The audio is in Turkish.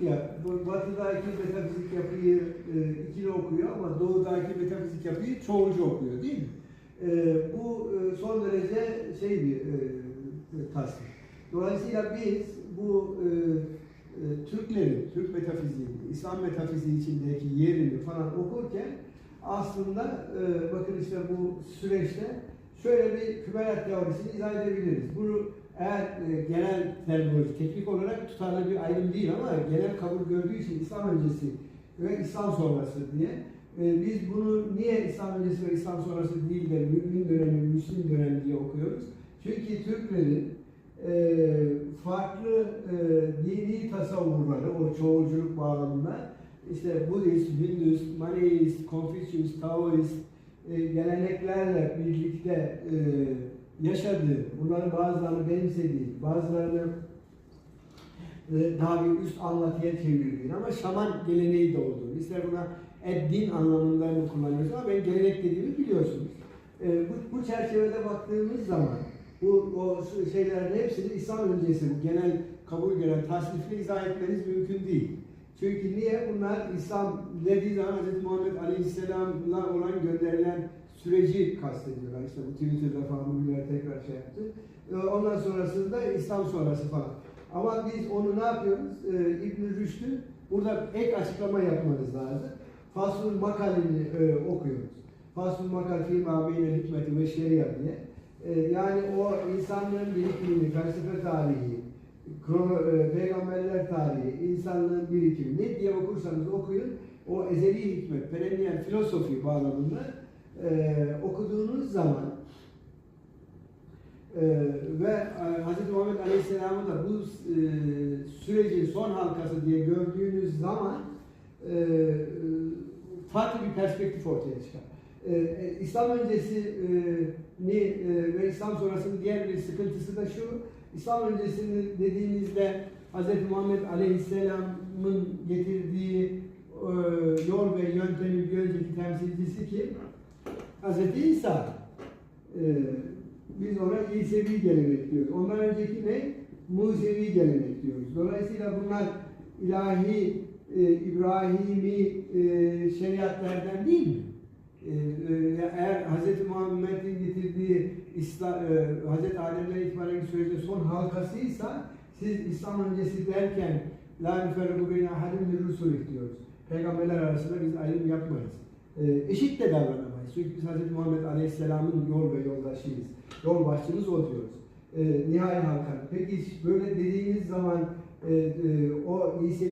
Ya, batıdaki metafizik yapıyı e, ikili okuyor ama doğudaki metafizik yapıyı çoğulcu okuyor değil mi? E, bu e, son derece şey bir e, e, tasvir. Dolayısıyla biz bu e, e, Türklerin, Türk metafiziği, İslam metafiziği içindeki yerini falan okurken aslında e, bakın işte bu süreçte şöyle bir kümerat teorisini izah edebiliriz. Bunu eğer e, genel terminoloji, teknik olarak tutarlı bir ayrım değil ama genel kabul gördüğü için İslam öncesi ve İslam sonrası diye e, biz bunu niye İslam öncesi ve İslam sonrası değil de mümin dönemi, Müslim dönemi diye okuyoruz? Çünkü Türklerin e, farklı e, dini tasavvurları, o çoğulculuk bağlamında işte Budist, Hindus, Maneist, Confucius, Taoist e, geleneklerle birlikte e, yaşadığı, bunların bazılarını benimsediği, bazılarını e, daha bir üst anlatıya çevirdiğini ama şaman geleneği de olduğunu, ister buna eddin anlamında mı kullanıyoruz ama ben gelenek dediğimi biliyorsunuz. E, bu, bu çerçevede baktığımız zaman bu o şeylerin hepsini İslam öncesi bu genel kabul gören tasnifle izah etmeniz mümkün değil. Çünkü niye? Bunlar İslam dediği zaman Hz. Muhammed Aleyhisselam'la olan gönderilen süreci kastediyorlar. İşte bu Twitter'da falan bugünler tekrar şey yaptı. Ee, Ondan sonrasında İslam sonrası falan. Ama biz onu ne yapıyoruz? Ee, İbn-i Rüşd'ü burada ek açıklama yapmanız lazım. Faslul Makalini e, okuyoruz. Faslul Makal fi mabeyne hikmeti ve şeria diye. Ee, yani o insanlığın birikimini, felsefe tarihi, krono, e, peygamberler tarihi, insanlığın birikimi ne diye okursanız okuyun o ezeli hikmet, perennial filosofi bağlamında e, okuduğunuz zaman e, ve e, Hz. Muhammed Aleyhisselam'ı da bu e, sürecin son halkası diye gördüğünüz zaman e, farklı bir perspektif ortaya çıkar. E, e, İslam öncesi e, ve İslam sonrasının diğer bir sıkıntısı da şu, İslam öncesini dediğimizde Hz. Muhammed Aleyhisselam'ın getirdiği e, yol ve yöntemin bir önceki temsilcisi kim? Hz. İsa. E, biz ona İsevi gelenek diyoruz. Ondan önceki ne? Musevi gelenek diyoruz. Dolayısıyla bunlar ilahi, e, İbrahimi e, şeriatlerden değil mi? E, e, eğer Hz. Muhammed'in getirdiği İslam, e, Hz. Adem'den itibaren sürecin son halkasıysa siz İslam öncesi derken La nüferriku beyne ahadim min rusulih diyoruz. Peygamberler arasında biz ayrım yapmayız. E, eşit de davranamayız. Çünkü biz Hz. Muhammed Aleyhisselam'ın yol ve yoldaşıyız. Yol başçımız o diyoruz. E, nihai halka. Peki böyle dediğiniz zaman e, e, o İsa